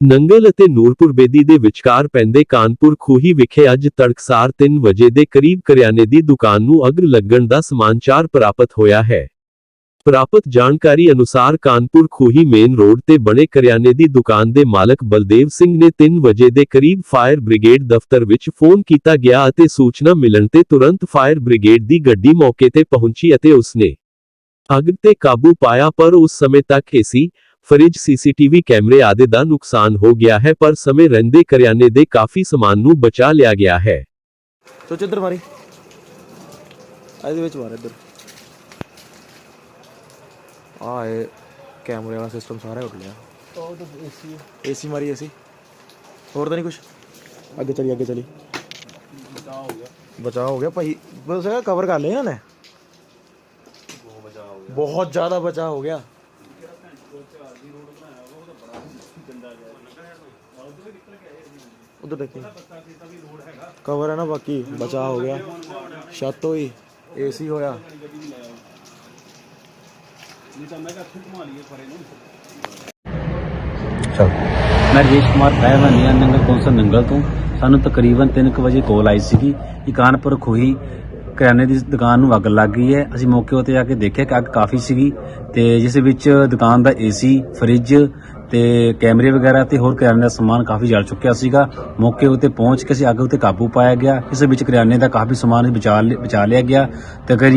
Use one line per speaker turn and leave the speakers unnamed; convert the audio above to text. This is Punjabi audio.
ਨੰਗਲ ਅਤੇ ਨੂਰਪੁਰ ਬੇਦੀ ਦੇ ਵਿਚਕਾਰ ਪੈਂਦੇ ਕਾਨਪੁਰ ਖੂਹੀ ਵਿਖੇ ਅੱਜ ਤੜਕਸਾਰ 3 ਵਜੇ ਦੇ ਕਰੀਬ ਕਰਿਆਨੇ ਦੀ ਦੁਕਾਨ ਨੂੰ ਅੱਗ ਲੱਗਣ ਦਾ ਸਮਾਚਾਰ ਪ੍ਰਾਪਤ ਹੋਇਆ ਹੈ। ਪ੍ਰਾਪਤ ਜਾਣਕਾਰੀ ਅਨੁਸਾਰ ਕਾਨਪੁਰ ਖੂਹੀ ਮੇਨ ਰੋਡ ਤੇ ਬਣੇ ਕਰਿਆਨੇ ਦੀ ਦੁਕਾਨ ਦੇ ਮਾਲਕ ਬਲਦੇਵ ਸਿੰਘ ਨੇ 3 ਵਜੇ ਦੇ ਕਰੀਬ ਫਾਇਰ ਬ੍ਰਿਗੇਡ ਦਫ਼ਤਰ ਵਿੱਚ ਫੋਨ ਕੀਤਾ ਗਿਆ ਅਤੇ ਸੂਚਨਾ ਮਿਲਣ ਤੇ ਤੁਰੰਤ ਫਾਇਰ ਬ੍ਰਿਗੇਡ ਦੀ ਗੱਡੀ ਮੌਕੇ ਤੇ ਪਹੁੰਚੀ ਅਤੇ ਉਸਨੇ ਅੱਗ ਤੇ ਕਾਬੂ ਪਾਇਆ ਪਰ ਉਸ ਸਮੇਂ ਤੱਕ ਏਸੀ ਫਰਿੱਜ ਸੀਸੀਟੀਵੀ ਕੈਮਰੇ ਆਦਿ ਦਾ ਨੁਕਸਾਨ ਹੋ ਗਿਆ ਹੈ, ਪਰ ਸਮੇਂ ਰਹਿੰਦੇ ਕਰਿਆਨੇ ਦੇ ਕਾਫੀ ਸਮਾਨ ਨੂੰ ਬਚਾ ਲਿਆ ਗਿਆ ਹੈ।
ਸੋਚ ਇੱਧਰ ਮਾਰੀ। ਇਹਦੇ ਵਿੱਚ ਮਾਰ ਇੱਧਰ। ਆ ਇਹ ਕੈਮਰੇ ਵਾਲਾ ਸਿਸਟਮ ਸਾਰਾ ਉੱਡ ਲਿਆ ਉਹ ਤਾਂ ਏਸੀ ਏਸੀ ਮਾਰੀ ਏਸੀ ਹੋਰ ਤਾਂ ਨਹੀਂ ਕੁਝ ਅੱਗੇ ਚਲੀ ਅੱਗੇ ਚਲੀ। ਬਚਾ ਹੋ ਗਿਆ। ਬਚਾ ਹੋ ਗਿਆ ਭਾਈ, ਬਸ ਕਵਰ ਕਰ ਲਿਆ ਨੇ? ਬਹੁਤ ਜ਼ਿਆਦਾ ਬਚਾ ਹੋ ਗਿਆ। ਉਧਰ ਦੇਖੀ। ਕਵਰ ਹੈ ਨਾ ਬਾਕੀ ਬਚਾ ਹੋ ਗਿਆ। ਛੱਤ ਹੋਈ ਏਸੀ ਹੋਇਆ।
ਮੈਂ ਰਜੇਸ਼ ਕੁਮਾਰ ਫਾਇਰ ਨਿਆਂ ਨੰਗਲ ਕੌਂਸਲ ਨੰਗਲ ਤੋਂ। ਸਾਨੂੰ ਤਕਰੀਬਨ 3:00 ਵਜੇ ਕਾਲ ਆਈ ਸੀਗੀ ਕਿ ਕਾਨਪੁਰ ਖੋਹੀ ਕਰਿਆਨੇ ਦੀ ਦੁਕਾਨ ਨੂੰ ਅੱਗ ਲੱਗ ਗਈ ਹੈ। ਅਸੀਂ ਮੌਕੇ ਉੱਤੇ ਆ ਕੇ ਦੇਖਿਆ ਕਿ ਅੱਗ ਕਾਫੀ ਸੀਗੀ ਤੇ ਜਿਸ ਵਿੱਚ ਦੁਕਾਨ ਦਾ ਏਸੀ ਫਰਿੱਜ ਤੇ ਕੈਮਰੇ ਵਗੈਰਾ ਤੇ ਹੋਰ ਕਰਿਆਨੇ ਦਾ ਸਮਾਨ ਕਾਫੀ ਜਲ ਚੁੱਕਿਆ ਸੀਗਾ। ਮੌਕੇ ਉੱਤੇ ਪਹੁੰਚ ਕੇ ਅਸੀਂ ਅੱਗ ਉੱਤੇ ਕਾਬੂ ਪਾਇਆ ਗਿਆ। ਇਸ ਵਿੱਚ ਕਰਿਆਨੇ ਦਾ ਕਾਫੀ ਸਮਾਨ ਬਚਾ ਲਿ- ਬਚਾ ਲਿਆ ਗਿਆ ਤੇ ਅਗਰ